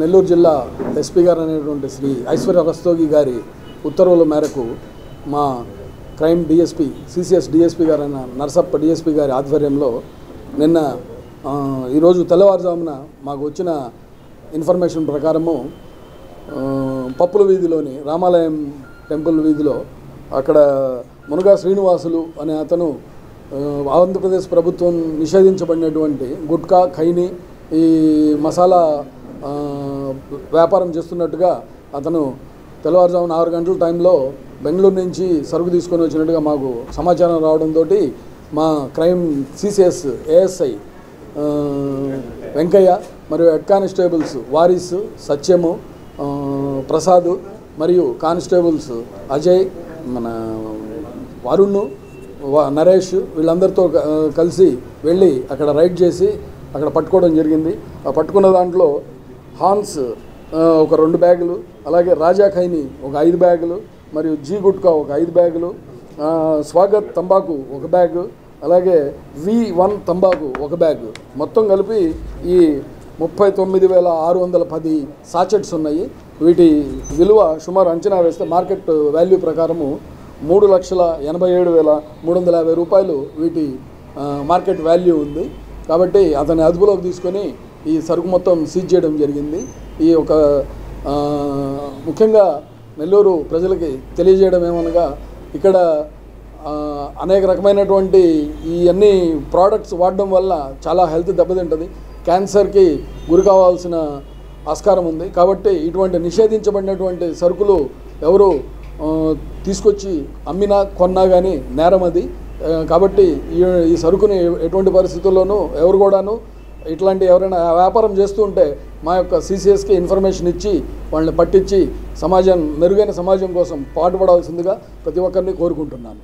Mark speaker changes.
Speaker 1: నెల్లూరు జిల్లా ఎస్పీ గారు అనేటువంటి శ్రీ ఐశ్వర్య రస్తోగి గారి ఉత్తర్వుల మేరకు మా క్రైమ్ డిఎస్పి సిసిఎస్ డిఎస్పి గారైన నర్సప్ప డిఎస్పి గారి ఆధ్వర్యంలో నిన్న ఈరోజు తెల్లవారుజామున మాకు వచ్చిన ఇన్ఫర్మేషన్ ప్రకారము పప్పుల వీధిలోని రామాలయం టెంపుల్ వీధిలో అక్కడ మునగా శ్రీనివాసులు అనే అతను ఆంధ్రప్రదేశ్ ప్రభుత్వం నిషేధించబడినటువంటి గుట్కా ఖైని ఈ మసాలా వ్యాపారం చేస్తున్నట్టుగా అతను తెల్లవారుజామున ఆరు గంటల టైంలో బెంగళూరు నుంచి సరుకు తీసుకొని వచ్చినట్టుగా మాకు సమాచారం రావడంతో మా క్రైమ్ సిసిఎస్ ఏఎస్ఐ వెంకయ్య మరియు హెడ్ కానిస్టేబుల్స్ వారిస్ సత్యము ప్రసాద్ మరియు కానిస్టేబుల్స్ అజయ్ మన వరుణ్ వ- నరేష్ వీళ్ళందరితో క- కలిసి వెళ్ళి అక్కడ రైడ్ చేసి అక్కడ పట్టుకోవడం జరిగింది. ఆ పట్టుకున్న దాంట్లో హాన్స్ ఒక రెండు బ్యాగులు అలాగే రాజా ఖైని ఒక ఐదు బ్యాగులు మరియు జీ గుట్కా ఒక ఐదు బ్యాగులు స్వాగత్ తంబాకు ఒక బ్యాగు అలాగే వి వన్ తంబాకు ఒక బ్యాగ్. మొత్తం కలిపి ఈ ముప్పై తొమ్మిది వేల ఆరు వందల పది సాచెట్స్ ఉన్నాయి. వీటి విలువ సుమారు అంచనా వేస్తే మార్కెట్ వాల్యూ ప్రకారము మూడు లక్షల ఎనభై ఏడు వేల మూడు వందల యాభై రూపాయలు వీటి మార్కెట్ వాల్యూ ఉంది. కాబట్టి అతని అదుపులోకి తీసుకొని ఈ సరుకు మొత్తం సీజ్ చేయడం జరిగింది. ఈ ఒక ముఖ్యంగా నెల్లూరు ప్రజలకి తెలియజేయడం ఏమనగా ఇక్కడ అనేక రకమైనటువంటి ఈ అన్ని ప్రోడక్ట్స్ వాడడం వల్ల చాలా హెల్త్ దెబ్బతింటుంది. క్యాన్సర్కి గురి కావాల్సిన ఆస్కారం ఉంది. కాబట్టి ఇటువంటి నిషేధించబడినటువంటి సరుకులు ఎవరు తీసుకొచ్చి అమ్మినా కొన్నా కానీ నేరం అది. కాబట్టి ఈ ఈ సరుకుని ఎటువంటి పరిస్థితుల్లోనూ ఎవరు కూడాను ఇట్లాంటి ఎవరైనా వ్యాపారం చేస్తూ ఉంటే మా యొక్క సీసీఎస్కి ఇన్ఫర్మేషన్ ఇచ్చి వాళ్ళని పట్టించి సమాజం మెరుగైన సమాజం కోసం పాటుపడాల్సిందిగా ప్రతి ఒక్కరిని కోరుకుంటున్నాను.